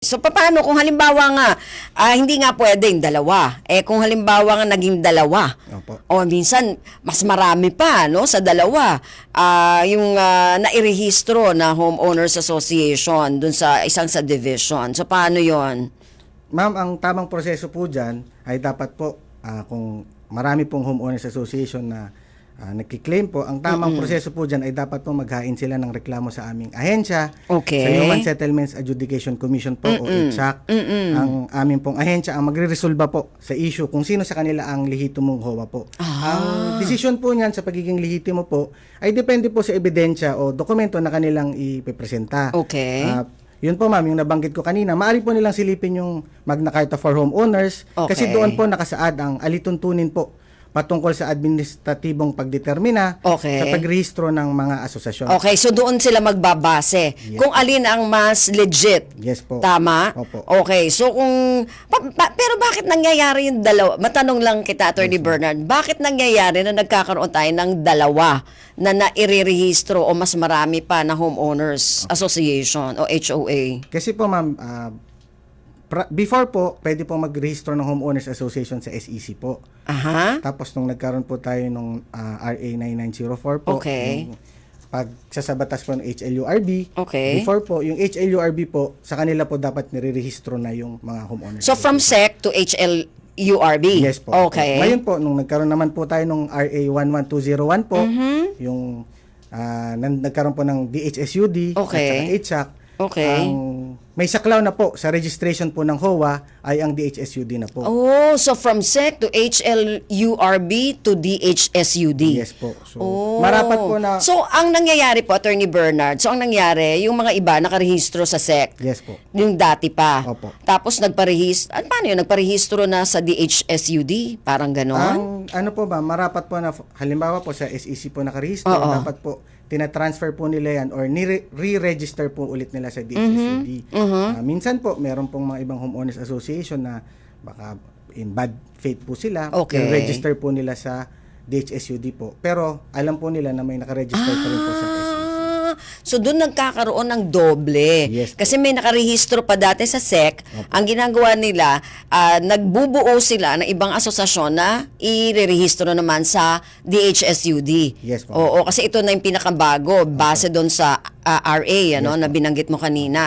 So paano kung halimbawa nga ah, hindi nga pwedeng dalawa. Eh kung halimbawa nga naging dalawa. Opo. O minsan mas marami pa no sa dalawa. Ah, yung ah, nairehistro na homeowners association dun sa isang subdivision. So paano 'yon? Ma'am, ang tamang proseso po dyan ay dapat po ah, kung marami pong homeowners association na ah, nagkiklaim po, ang tamang proseso po dyan ay dapat po maghain sila ng reklamo sa aming ahensya, Okay. sa Human Settlements Adjudication Commission po o HSAC. Ang aming pong ahensya ang magre-resolba po sa issue kung sino sa kanila ang lehitimong HOA po. Ah. Ang desisyon po niyan sa pagiging lehitimo po ay depende po sa ebidensya o dokumento na kanilang ipipresenta. Okay. Ah, yun po ma'am, yung nabanggit ko kanina, maaari po nilang silipin yung Magna Carta for Homeowners kasi Okay. doon po nakasaad ang alituntunin po patungkol sa administratibong pagdetermina Okay. sa pagrehistro ng mga asosasyon. Okay, so doon sila magbabase kung alin ang mas legit. Yes po. Tama? Opo. Okay, so kung... pa- pa- pero bakit nangyayari yung dalawa? Matanong lang kita, Attorney Bernard, bakit nangyayari na nagkakaroon tayo ng dalawa na nairerehistro o mas marami pa na homeowners association o HOA? Kasi po ma'am, ah, pra- before po, pwede po magrehistro ng Homeowners Association sa SEC po. Aha. Tapos nung nagkaroon po tayo nung ah, RA 9904 po, Okay. yung pagsasabatas po ng HLURB, Okay. before po, yung HLURB po, sa kanila po dapat nirerehistro na yung mga homeowners. So from SEC to HLURB? Yes po. Okay. Ngayon po, nung nagkaroon naman po tayo nung RA 11201 po, Mm-hmm. yung nan- nagkaroon po ng DHSUD Okay. at HSAC, Okay. ang may saklaw na po sa registration po ng HOA ay ang DHSUD na po. Oh, so from SEC to HLURB to DHSUD. Yes po. So, Oh. marapat po na... So, ang nangyayari po, Attorney Bernard, so ang nangyari, yung mga iba nakarehistro sa SEC. yes po. Yung dati pa. Opo. Tapos nagparehistro, ano paano yun? Nagparehistro na sa DHSUD? Parang ganon? Ang ano po ba, marapat po na, halimbawa po sa SEC po nakarehistro, Oo. dapat po tina-transfer po nila yan or re-register po ulit nila sa DHSUD. Mm-hmm. Ah, minsan po, meron pong mga ibang homeowners association na baka in bad faith po sila, Okay. register po nila sa DHSUD po. Pero alam po nila na may nakaregister pa rin po sa SEC. So doon nagkakaroon ng doble. Yes. Kasi may nakarehistro pa dati sa SEC. Ang ginagawa nila, ah, nagbubuo sila ng ibang asosasyon na irerehistro naman sa DHSUD. Yes po. Oo, kasi ito na yung pinakabago base doon sa ah, RA ano, na binanggit mo kanina.